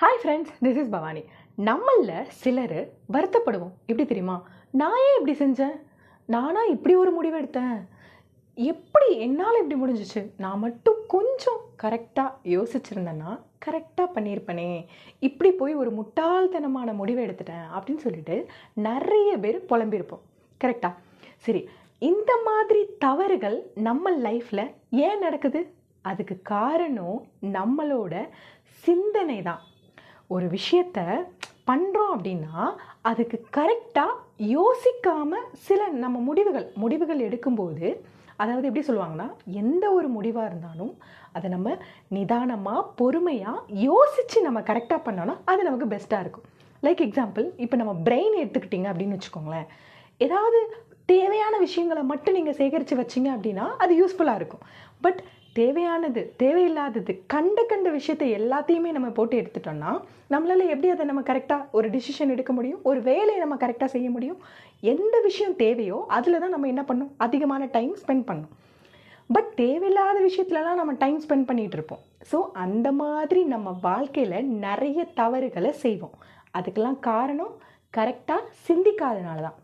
Hi friends this is Bhavani. நம்மளில் சிலர் வருத்தப்படுவோம். எப்படி தெரியுமா? நான் ஏன் இப்படி செஞ்சேன்? நானாக இப்படி ஒரு முடிவு எடுத்தேன்? எப்படி என்னால் இப்படி முடிஞ்சிச்சு? நான் மட்டும் கொஞ்சம் கரெக்டாக யோசிச்சிருந்தேன்னா கரெக்டாக பண்ணியிருப்பேனே. இப்படி போய் ஒரு முட்டாள்தனமான முடிவை எடுத்துட்டேன் அப்படின்னு சொல்லிட்டு நிறைய பேர் புலம்பியிருப்போம். கரெக்டாக சரி இந்த மாதிரி தவறுகள் நம்ம லைஃப்பில் ஏன் நடக்குது? அதுக்கு காரணம் நம்மளோட சிந்தனை தான் ஒரு விஷயத்த பண்ணுறோம் அப்படின்னா அதுக்கு கரெக்டாக யோசிக்காமல் சில நம்ம முடிவுகள் முடிவுகள் எடுக்கும்போது அதாவது எப்படி சொல்லுவாங்கன்னா எந்த ஒரு முடிவாக இருந்தாலும் அதை நம்ம நிதானமாக பொறுமையாக யோசித்து நம்ம கரெக்டாக பண்ணோன்னா அது நமக்கு பெஸ்ட்டாக இருக்கும். லைக் எக்ஸாம்பிள் இப்போ நம்ம பிரெயின் எடுத்துக்கிட்டிங்க அப்படின்னு வச்சுக்கோங்களேன். ஏதாவது தேவையான விஷயங்களை மட்டும் நீங்கள் சேகரித்து வச்சிங்க அப்படின்னா அது யூஸ்ஃபுல்லாக இருக்கும். பட் தேவையானது தேவையில்லாதது கண்ட கண்ட விஷயத்தை எல்லாத்தையுமே நம்ம போட்டு எடுத்துட்டோம்னா நம்மளால் எப்படி அதை நம்ம கரெக்டாக ஒரு டிசிஷன் எடுக்க முடியும்? ஒரு வேலையை நம்ம கரெக்டாக செய்ய முடியும்? எந்த விஷயம் தேவையோ அதில் தான் நம்ம என்ன பண்ணணும்? அதிகமான டைம் ஸ்பெண்ட் பண்ணணும். பட் தேவையில்லாத விஷயத்துலலாம் நம்ம டைம் ஸ்பெண்ட் பண்ணிகிட்டு இருப்போம். ஸோ அந்த மாதிரி நம்ம வாழ்க்கையில் நிறைய தவறுகளை செய்வோம். அதுக்கெல்லாம் காரணம் கரெக்டாக சிந்திக்காதனால தான்.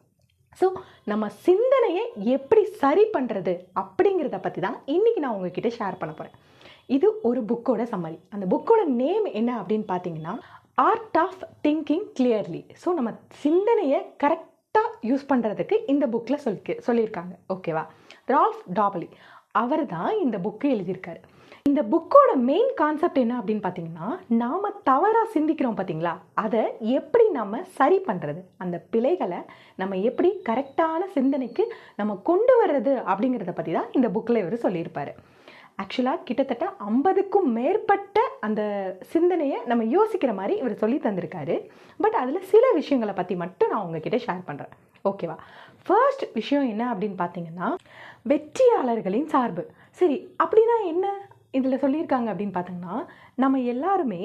ஸோ நம்ம சிந்தனையை எப்படி சரி பண்ணுறது அப்படிங்கிறத பற்றி தான் இன்றைக்கி நான் உங்ககிட்ட ஷேர் பண்ண போகிறேன் இது ஒரு புக்கோட சம்மரி அந்த புக்கோட நேம் என்ன அப்படின்னு பார்த்தீங்கன்னா art of thinking clearly so நம்ம சிந்தனையை கரெக்டாக யூஸ் பண்ணுறதுக்கு இந்த புக்கில் சொல்லி சொல்லியிருக்காங்க. ஓகேவா ரால்ஃப் டாபலி அவர் தான் இந்த புக்கு எழுதியிருக்காரு. இந்த புக்கோட மெயின் கான்செப்ட் என்ன அப்படின்னு பார்த்தீங்கன்னா நாம் தவறாக சிந்திக்கிறோம் பார்த்தீங்களா? அதை எப்படி நம்ம சரி பண்ணுறது அந்த பிழைகளை நம்ம எப்படி கரெக்டான சிந்தனைக்கு நம்ம கொண்டு வர்றது அப்படிங்கிறத பற்றி தான் இந்த புக்கில் இவர் சொல்லியிருப்பார். ஆக்சுவலாக கிட்டத்தட்ட ஐம்பதுக்கும் மேற்பட்ட அந்த சிந்தனையை நம்ம யோசிக்கிற மாதிரி இவர் சொல்லி தந்திருக்காரு. பட் அதில் சில விஷயங்களை பற்றி மட்டும் நான் உங்ககிட்ட ஷேர் பண்ணுறேன் ஓகேவா ஃபர்ஸ்ட் விஷயம் என்ன அப்படின்னு பார்த்தீங்கன்னா வெற்றியாளர்களின் சார்பு. சரி அப்படின்னா என்ன? இதில் சொல்லியிருக்காங்க அப்படின்னு பார்த்தோங்கன்னா நம்ம எல்லாருமே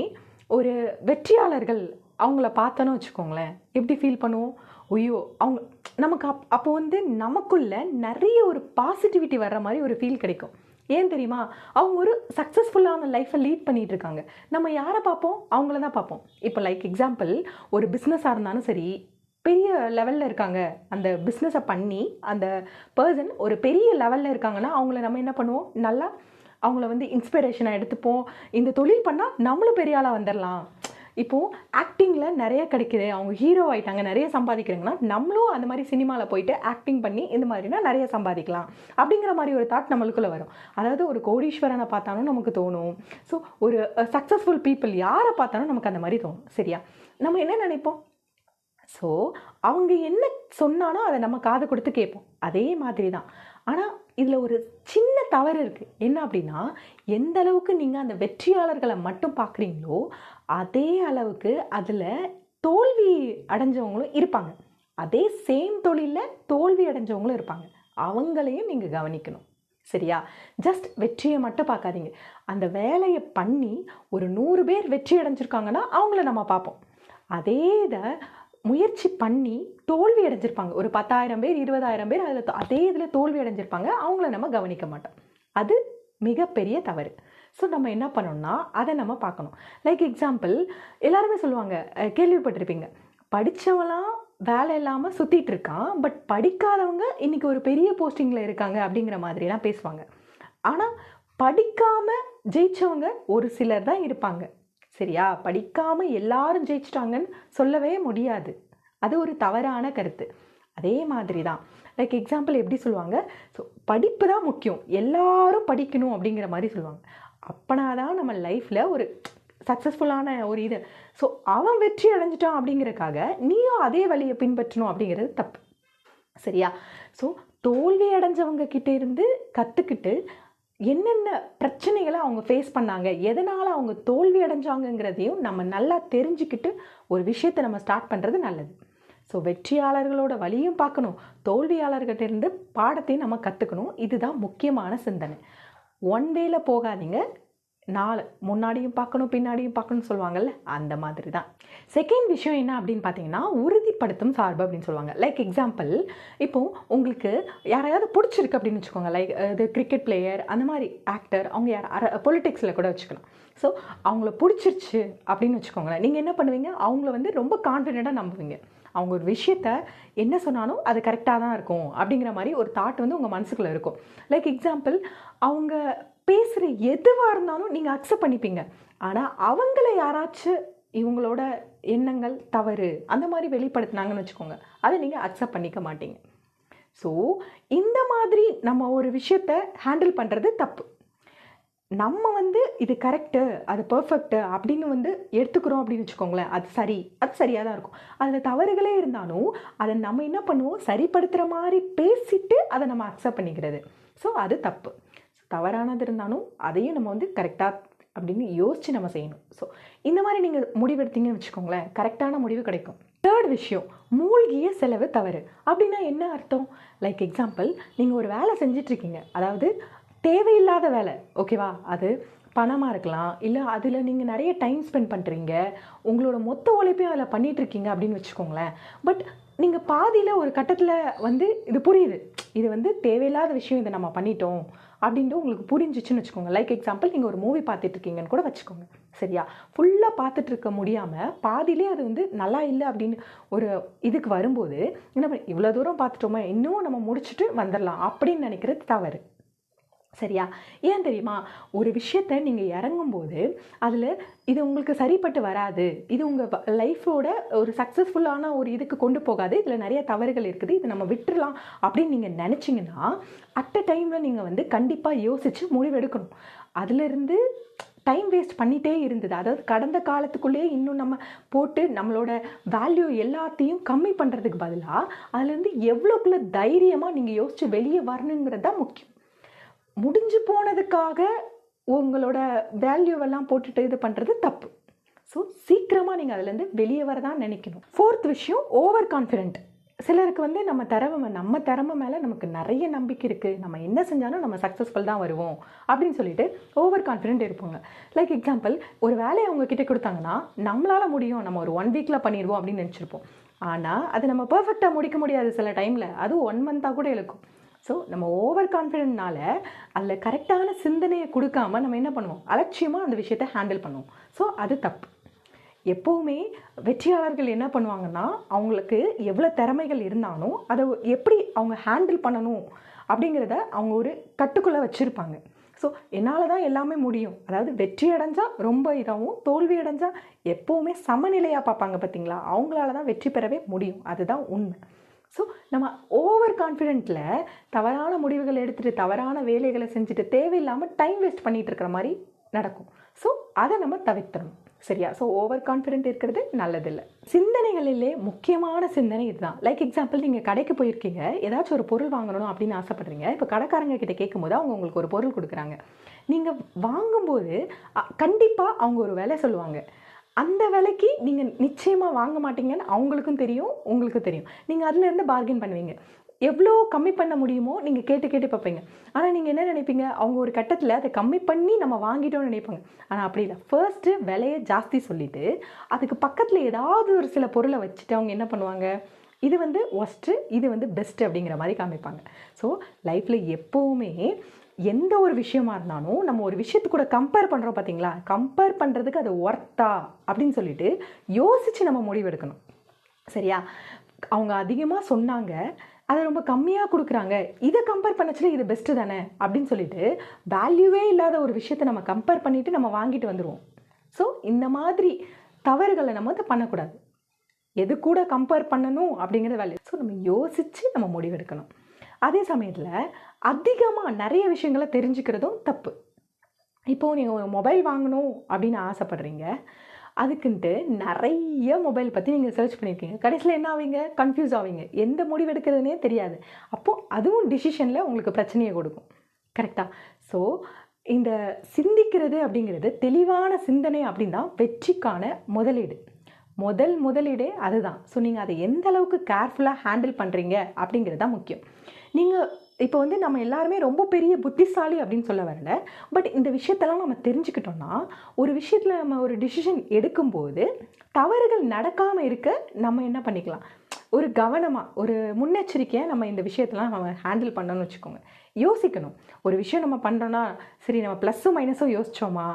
ஒரு வெற்றியாளர்கள் அவங்கள பார்த்தோன்னு வச்சுக்கோங்களேன். எப்படி ஃபீல் பண்ணுவோம்? ஐயோ அவங்க நமக்கு அப் அப்போ வந்து நமக்குள்ள நிறைய ஒரு பாசிட்டிவிட்டி வர்ற மாதிரி ஒரு ஃபீல் கிடைக்கும். ஏன் தெரியுமா? அவங்க ஒரு சக்ஸஸ்ஃபுல்லான லைஃப்பை லீட் பண்ணிகிட்டு இருக்காங்க. நம்ம யாரை பார்ப்போம்? அவங்கள தான் பார்ப்போம். இப்போ லைக் எக்ஸாம்பிள் ஒரு பிஸ்னஸாக இருந்தாலும் சரி பெரிய லெவலில் இருக்காங்க. அந்த பிஸ்னஸை பண்ணி அந்த பர்சன் ஒரு பெரிய லெவலில் இருக்காங்கன்னா அவங்கள நம்ம என்ன பண்ணுவோம்? நல்லா அவங்கள வந்து இன்ஸ்பிரேஷனாக எடுத்துப்போம். இந்த தொழில் பண்ணால் நம்மளும் பெரிய ஆளாக வந்துடலாம் இப்போது ஆக்டிங்கில் நிறைய கிடைக்குது. அவங்க ஹீரோ ஆகிட்டாங்க நிறைய சம்பாதிக்கிறாங்கன்னா நம்மளும் அந்த மாதிரி சினிமாவில் போயிட்டு ஆக்டிங் பண்ணி இந்த மாதிரினா நிறைய சம்பாதிக்கலாம். அப்படிங்கிற மாதிரி ஒரு தாட் நம்மளுக்குள்ளே வரும். அதாவது ஒரு கோடீஸ்வரனை பார்த்தாலும் நமக்கு தோணும். ஸோ ஒரு சக்ஸஸ்ஃபுல் பீப்புள் யாரை பார்த்தாலும் நமக்கு அந்த மாதிரி தோணும். சரியா? நம்ம என்ன நினைப்போம்? ஸோ அவங்க என்ன சொன்னாலும் அதை நம்ம காது கொடுத்து கேட்போம். அதே மாதிரி தான் ஆனால் இதில் ஒரு சின்ன தவறு இருக்குது என்ன அப்படின்னா எந்த அளவுக்கு நீங்கள் அந்த வெற்றியாளர்களை மட்டும் பார்க்குறீங்களோ அதே அளவுக்கு அதில் தோல்வி அடைஞ்சவங்களும் இருப்பாங்க. அதே சேம் தொழிலில் தோல்வி அடைஞ்சவங்களும் இருப்பாங்க. அவங்களையும் நீங்கள் கவனிக்கணும். சரியா? ஜஸ்ட் வெற்றியை மட்டும் பார்க்காதீங்க. அந்த வேலையை பண்ணி ஒரு நூறு பேர் வெற்றி அடைஞ்சிருக்காங்கன்னா அவங்கள நம்ம பார்ப்போம். அதே இதை முயற்சி பண்ணி தோல்வி அடைஞ்சிருப்பாங்க. ஒரு பத்தாயிரம் பேர் இருபதாயிரம் பேர் அதில் அதே இதில் தோல்வி அடைஞ்சிருப்பாங்க. அவங்கள நம்ம கவனிக்க மாட்டோம். அது மிகப்பெரிய தவறு. ஸோ நம்ம என்ன பண்ணோம்னா அதை நம்ம பார்க்கணும். லைக் எக்ஸாம்பிள் எல்லாருமே சொல்லுவாங்க கேள்விப்பட்டிருப்பீங்க. படித்தவெல்லாம் வேலை இல்லாமல் சுற்றிட்டு இருக்கான் பட் படிக்காதவங்க இன்றைக்கி ஒரு பெரிய போஸ்டிங்கில் இருக்காங்க அப்படிங்கிற மாதிரிலாம் பேசுவாங்க. ஆனால் படிக்காமல் ஜெயித்தவங்க ஒரு சிலர் தான் இருப்பாங்க. சரியா? படிக்காமல் எல்லாரும் ஜெயிச்சிட்டாங்கன்னு சொல்லவே முடியாது. அது ஒரு தவறான கருத்து. அதே மாதிரி தான் லைக் எக்ஸாம்பிள் எப்படி சொல்லுவாங்க? ஸோ படிப்பு தான் முக்கியம். எல்லாரும் படிக்கணும் அப்படிங்கிற மாதிரி சொல்லுவாங்க. அப்பனா தான் நம்ம லைஃப்பில் ஒரு சக்ஸஸ்ஃபுல்லான ஒரு இது. ஸோ அவன் வெற்றி அடைஞ்சிட்டான் அப்படிங்கிறக்காக நீயும் அதே வழியை பின்பற்றணும் அப்படிங்கிறது தப்பு. சரியா? ஸோ தோல்வி அடைஞ்சவங்க கிட்டே இருந்து கற்றுக்கிட்டு என்னென்ன பிரச்சனைகளை அவங்க ஃபேஸ் பண்ணாங்க எதனால் அவங்க தோல்வி அடைஞ்சாங்கங்கிறதையும் நம்ம நல்லா தெரிஞ்சுக்கிட்டு ஒரு விஷயத்தை நம்ம ஸ்டார்ட் பண்ணுறது நல்லது. ஸோ வெற்றியாளர்களோட வழியும் பார்க்கணும். தோல்வியாளர்கிட்ட இருந்து பாடத்தையும் நம்ம கற்றுக்கணும் இதுதான் முக்கியமான சிந்தனை. ஒன் வேல போகாதீங்க. நாலு முன்னாடியும் பார்க்கணும் பின்னாடியும் பார்க்கணும்னு சொல்லுவாங்கல்ல அந்த மாதிரி தான் செகண்ட் விஷயம் என்ன அப்படின்னு பார்த்தீங்கன்னா உறுதிப்படுத்தும் சார்பு அப்படின்னு சொல்லுவாங்க. லைக் எக்ஸாம்பிள் இப்போ உங்களுக்கு யாரையாவது பிடிச்சிருக்கு அப்படின்னு வச்சுக்கோங்க. லைக் இது கிரிக்கெட் பிளேயர் அந்த மாதிரி ஆக்டர் அவங்க யார் பொலிட்டிக்ஸில் கூட வச்சுக்கலாம். ஸோ அவங்கள பிடிச்சிருச்சு அப்படின்னு வச்சுக்கோங்களேன். நீங்கள் என்ன பண்ணுவீங்க? அவங்கள வந்து ரொம்ப கான்ஃபிடெண்ட்டாக நம்புவீங்க. அவங்க ஒரு விஷயத்த என்ன சொன்னாலும் அது கரெக்டாக தான் இருக்கும் அப்படிங்கிற மாதிரி ஒரு தாட் வந்து உங்கள் மனசுக்குள்ளே இருக்கும். லைக் எக்ஸாம்பிள் அவங்க பேசுகிற எதுவாக இருந்தாலும் நீங்கள் அக்செப்ட் பண்ணிப்பீங்க. ஆனால் அவங்கள யாராச்சும் இவங்களோட எண்ணங்கள் தவறு அந்த மாதிரி வெளிப்படுத்தினாங்கன்னு வச்சுக்கோங்க. அதை நீங்கள் அக்செப்ட் பண்ணிக்க மாட்டீங்க. ஸோ இந்த மாதிரி நம்ம ஒரு விஷயத்த ஹேண்டில் பண்ணுறது தப்பு. நம்ம வந்து இது கரெக்டு அது பர்ஃபெக்ட்டு அப்படின்னு வந்து எடுத்துக்கிறோம் அப்படின்னு வச்சுக்கோங்களேன். அது சரி அது சரியாக தான் இருக்கும். அதில் தவறுகளே இருந்தாலும் அதை நம்ம என்ன பண்ணுவோம்? சரிப்படுத்துகிற மாதிரி பேசிட்டு அதை நம்ம அக்செப்ட் பண்ணிக்கிறது. ஸோ அது தப்பு. தவறானது இருந்தாலும் அதையும் நம்ம வந்து கரெக்டாக அப்படின்னு யோசித்து நம்ம செய்யணும். ஸோ இந்த மாதிரி நீங்கள் முடிவெடுத்தீங்கன்னு வச்சுக்கோங்களேன் கரெக்டான முடிவு கிடைக்கும். தேர்ட் விஷயம் மூழ்கிய செலவு தவறு. அப்படின்னா என்ன அர்த்தம்? லைக் எக்ஸாம்பிள் நீங்கள் ஒரு வேலை செஞ்சிட்ருக்கீங்க. அதாவது தேவையில்லாத வேலை ஓகேவா அது பணமாக இருக்கலாம் இல்லை அதில் நீங்கள் நிறைய டைம் ஸ்பெண்ட் பண்ணுறீங்க உங்களோட மொத்த உழைப்பையும் அதில் பண்ணிகிட்ருக்கீங்க அப்படின்னு வச்சுக்கோங்களேன். பட் நீங்கள் பாதியில் ஒரு கட்டத்தில் வந்து இது புரியுது. இது வந்து தேவையில்லாத விஷயம் இதை நம்ம பண்ணிட்டோம் அப்படின்ட்டு உங்களுக்கு புரிஞ்சிச்சுன்னு வச்சுக்கோங்க. லைக் எக்ஸாம்பிள் நீங்கள் ஒரு மூவி பார்த்துட்ருக்கீங்கன்னு கூட வச்சுக்கோங்க. சரியா? ஃபுல்லாக பார்த்துட்டு இருக்க முடியாமல் பாதியிலே அது வந்து நல்லா இல்லை அப்படின்னு ஒரு இதுக்கு வரும்போது என்ன பண்ண இவ்வளோ தூரம் பார்த்துட்டோமா இன்னும் நம்ம முடிச்சுட்டு வந்துடலாம் அப்படின்னு நினைக்கிறது தவறு. சரியா? ஏன் தெரியுமா? ஒரு விஷயத்த நீங்கள் இறங்கும்போது அதில் இது உங்களுக்கு சரிப்பட்டு வராது. இது உங்கள் லைஃபோட ஒரு சக்ஸஸ்ஃபுல்லான ஒரு இதுக்கு கொண்டு போகாது. இதில் நிறைய தவறுகள் இருக்குது. இதை நம்ம விட்டுறலாம் அப்படின்னு நீங்கள் நினச்சிங்கன்னா அட் அ டைமில் நீங்கள் வந்து கண்டிப்பாக யோசித்து முடிவெடுக்கணும் அதிலிருந்து டைம் வேஸ்ட் பண்ணிகிட்டே இருந்தது. அதாவது கடந்த காலத்துக்குள்ளேயே இன்னும் நம்ம போட்டு நம்மளோட வேல்யூ எல்லாத்தையும் கம்மி பண்ணுறதுக்கு பதிலாக அதுலேருந்து எவ்வளோக்குள்ள தைரியமாக நீங்கள் யோசித்து வெளியே வரணுங்கிறது தான் முக்கியம். முடிஞ்சு போனதுக்காக உங்களோட வேல்யூவெல்லாம் போட்டுட்டு இது பண்ணுறது தப்பு. ஸோ சீக்கிரமாக நீங்கள் அதுலேருந்து வெளியே வரதான் நினைக்கணும். ஃபோர்த் விஷயம் ஓவர் கான்ஃபிடென்ட் சிலருக்கு வந்து நம்ம திறமை நம்ம திறமை மேலே நமக்கு நிறைய நம்பிக்கை இருக்குது நம்ம என்ன செஞ்சாலும் நம்ம சக்ஸஸ்ஃபுல் தான் வருவோம் அப்படின்னு சொல்லிட்டு ஓவர் கான்ஃபிடென்ட் இருப்பாங்க. லைக் எக்ஸாம்பிள் ஒரு வேலையை அவங்க கிட்டே கொடுத்தாங்கன்னா நம்மளால் முடியும். நம்ம ஒரு ஒன் வீக்கில் பண்ணிடுவோம் அப்படின்னு நினச்சிருப்போம். ஆனால் அது நம்ம பர்ஃபெக்டாக முடிக்க முடியாது சில டைமில் அதுவும் ஒன் மந்த்தாக கூட இழுக்கும். ஸோ நம்ம ஓவர் கான்ஃபிடென்ட்னால அதில் கரெக்டான சிந்தனையை கொடுக்காம நம்ம என்ன பண்ணுவோம்? அலட்சியமாக அந்த விஷயத்தை ஹேண்டில் பண்ணுவோம். ஸோ அது தப்பு. எப்போவுமே வெற்றியாளர்கள் என்ன பண்ணுவாங்கன்னா அவங்களுக்கு எவ்வளோ திறமைகள் இருந்தாலும் அதை எப்படி அவங்க ஹேண்டில் பண்ணணும் அப்படிங்கிறத அவங்க ஒரு கட்டுக்குள்ளே வச்சுருப்பாங்க. ஸோ என்னால் தான் எல்லாமே முடியும். அதாவது வெற்றி அடைஞ்சால் ரொம்ப இதாகவும் தோல்வி அடைஞ்சால் எப்போவுமே சமநிலையாக பார்ப்பாங்க பார்த்தீங்களா அவங்களால தான் வெற்றி பெறவே முடியும். அதுதான் உண்மை. ஸோ நம்ம ஓவர் கான்ஃபிடென்ட்டில் தவறான முடிவுகளை எடுத்துகிட்டு தவறான வேலைகளை செஞ்சுட்டு தேவையில்லாமல் டைம் வேஸ்ட் பண்ணிகிட்டு இருக்கிற மாதிரி நடக்கும். ஸோ அதை நம்ம தவிர்த்தணும். சரியா? ஸோ ஓவர் கான்ஃபிடென்ட் இருக்கிறது நல்லதில்லை. சிந்தனைகளிலே முக்கியமான சிந்தனை இதுதான். லைக் எக்ஸாம்பிள் நீங்கள் கடைக்கு போயிருக்கீங்க. ஏதாச்சும் ஒரு பொருள் வாங்கணும் அப்படின்னு ஆசைப்படுறீங்க. இப்போ கடைக்காரங்க கிட்ட கேட்கும்போது அவங்க உங்களுக்கு ஒரு பொருள் கொடுக்குறாங்க. நீங்கள் வாங்கும்போது கண்டிப்பாக அவங்க ஒரு விலை சொல்லுவாங்க. அந்த விலைக்கு நீங்கள் நிச்சயமாக வாங்க மாட்டீங்கன்னு அவங்களுக்கும் தெரியும் உங்களுக்கும் தெரியும். நீங்கள் அதுலேருந்து பார்கெயின் பண்ணுவீங்க. எவ்வளோ கம்மி பண்ண முடியுமோ நீங்கள் கேட்டு கேட்டு பார்ப்பீங்க. ஆனால் நீங்கள் என்ன நினைப்பீங்க? அவங்க ஒரு கட்டத்தில் அதை கம்மி பண்ணி நம்ம வாங்கிட்டோம்னு நினைப்பாங்க. ஆனால் அப்படி இல்லை. ஃபர்ஸ்ட்டு விலையை ஜாஸ்தி சொல்லிவிட்டு அதுக்கு பக்கத்தில் ஏதாவது ஒரு சில பொருளை வச்சுட்டு அவங்க என்ன பண்ணுவாங்க? இது வந்து ஒஸ்ட்டு இது வந்து பெஸ்ட்டு அப்படிங்கிற மாதிரி காமிப்பாங்க. ஸோ லைஃப்பில் எப்போவுமே எந்த ஒரு விஷயமா இருந்தாலும் நம்ம ஒரு விஷயத்து கூட கம்பேர் பண்ணுறோம் பார்த்தீங்களா கம்பேர் பண்ணுறதுக்கு அது ஒர்த்தா அப்படின்னு சொல்லிட்டு யோசித்து நம்ம முடிவெடுக்கணும். சரியா? அவங்க அதிகமாக சொன்னாங்க அதை ரொம்ப கம்மியாக கொடுக்குறாங்க. இதை கம்பேர் பண்ணச்சுல இது பெஸ்ட்டு தானே? அப்படின்னு சொல்லிட்டு வேல்யூவே இல்லாத ஒரு விஷயத்தை நம்ம கம்பேர் பண்ணிவிட்டு நம்ம வாங்கிட்டு வந்துடுவோம் ஸோ இந்த மாதிரி தவறுகளை நம்ம வந்து பண்ணக்கூடாது. எது கூட கம்பேர் பண்ணணும் அப்படிங்கிற வேல்யூ ஸோ நம்ம யோசித்து நம்ம முடிவெடுக்கணும். அதே சமயத்தில் அதிகமாக நிறைய விஷயங்களை தெரிஞ்சுக்கிறதும் தப்பு. இப்போது நீங்கள் ஒரு மொபைல் வாங்கணும் அப்படின்னு ஆசைப்பட்றீங்க. அதுக்குன்ட்டு நிறைய மொபைல் பற்றி நீங்கள் சர்ச் பண்ணியிருக்கீங்க கடைசியில் என்ன ஆவீங்க? கன்ஃபியூஸ் ஆவீங்க. எந்த முடிவு எடுக்கிறதுனே தெரியாது. அப்போது அதுவும் டிசிஷனில் உங்களுக்கு பிரச்சனையை கொடுக்கும். கரெக்டாக ஸோ இந்த சிந்திக்கிறது அப்படிங்கிறது தெளிவான சிந்தனை அப்படின்னா வெற்றிக்கான முதலீடு. முதல் முதலீடே அதுதான். ஸோ நீங்கள் அதை எந்த அளவுக்கு கேர்ஃபுல்லாக ஹேண்டில் பண்ணுறீங்க அப்படிங்கிறது தான் முக்கியம். நீங்கள் இப்போ வந்து நம்ம எல்லாருமே ரொம்ப பெரிய புத்திசாலி அப்படின்னு சொல்ல வரல. பட் இந்த விஷயத்தெல்லாம் நம்ம தெரிஞ்சுக்கிட்டோம்னா ஒரு விஷயத்தில் நம்ம ஒரு டிசிஷன் எடுக்கும்போது தவறுகள் நடக்காமல் இருக்க நம்ம என்ன பண்ணிக்கலாம்? ஒரு கவனமாக ஒரு முன்னெச்சரிக்கையாக நம்ம இந்த விஷயத்தெல்லாம் நம்ம ஹேண்டில் பண்ணணும்னு வச்சுக்கோங்க. யோசிக்கணும். ஒரு விஷயம் நம்ம பண்ணுறோன்னா சரி நம்ம ப்ளஸ்ஸும் மைனஸும் யோசிச்சோமா?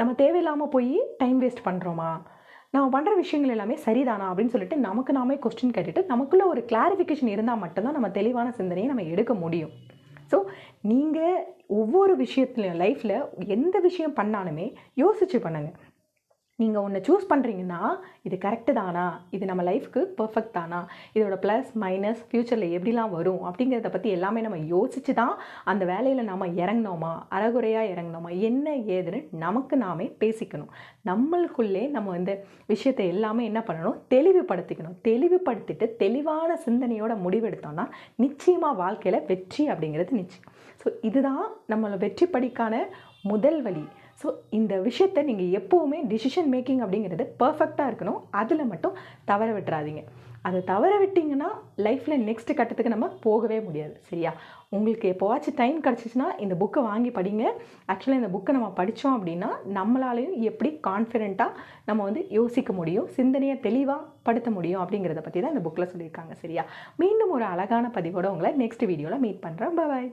நம்ம தேவையில்லாமல் போய் டைம் வேஸ்ட் பண்ணுறோமா நம்ம பண்ணுற விஷயங்கள் எல்லாமே சரிதானா அப்படின்னு சொல்லிட்டு நமக்கு நாமே கொஸ்டின் கேட்டுட்டு நமக்குள்ள ஒரு கிளாரிஃபிகேஷன் இருந்தால் மட்டும்தான் நம்ம தெளிவான சிந்தனையை நம்ம எடுக்க முடியும். ஸோ நீங்கள் ஒவ்வொரு விஷயத்துலையும் லைஃப்பில் எந்த விஷயம் பண்ணாலுமே யோசிச்சு பண்ணுங்கள் நீங்கள் ஒன்று சூஸ் பண்ணுறீங்கன்னா இது கரெக்டு தானா? இது நம்ம லைஃப்க்கு பர்ஃபெக்ட் தானா? இதோட ப்ளஸ் மைனஸ் ஃப்யூச்சரில் எப்படிலாம் வரும்? அப்படிங்கிறத பற்றி எல்லாமே நம்ம யோசித்து தான் அந்த வேலையில் நாம் இறங்கினோமா அறகுறையாக இறங்கினோமா என்ன ஏதுன்னு நமக்கு நாமே பேசிக்கணும். நம்மளுக்குள்ளே நம்ம வந்து விஷயத்தை எல்லாமே என்ன பண்ணணும்? தெளிவுபடுத்திக்கணும். தெளிவுபடுத்திட்டு தெளிவான சிந்தனையோட முடிவெடுத்தோம்னா நிச்சயமாக வாழ்க்கையில் வெற்றி அப்படிங்கிறது நிச்சயம். ஸோ இதுதான் நம்மளோட வெற்றி படிக்கான முதல் வழி. ஸோ இந்த விஷயத்தை நீங்கள் எப்போவுமே டிசிஷன் மேக்கிங் அப்படிங்கிறது பர்ஃபெக்டாக இருக்கணும். அதில் மட்டும் தவற விட்டுறாதீங்க. அதை தவற விட்டிங்கன்னா லைஃப்பில் நெக்ஸ்ட் கட்டத்துக்கு நம்ம போகவே முடியாது சரியா? உங்களுக்கு எப்போவாச்சும் டைம் கிடச்சிச்சின்னா இந்த புக்கை வாங்கி படிங்க. ஆக்சுவலாக இந்த புக்கை நம்ம படித்தோம் அப்படின்னா நம்மளாலையும் எப்படி கான்ஃபிடெண்ட்டாக நம்ம வந்து யோசிக்க முடியும் சிந்தனையை தெளிவாக படுத்த முடியும் அப்படிங்கிறத பற்றி தான் இந்த புக்கில் சொல்லியிருக்காங்க சரியா? மீண்டும் ஒரு அழகான பதிவோட உங்களை நெக்ஸ்ட் வீடியோவில் மீட் பண்ணுறேன் பாய்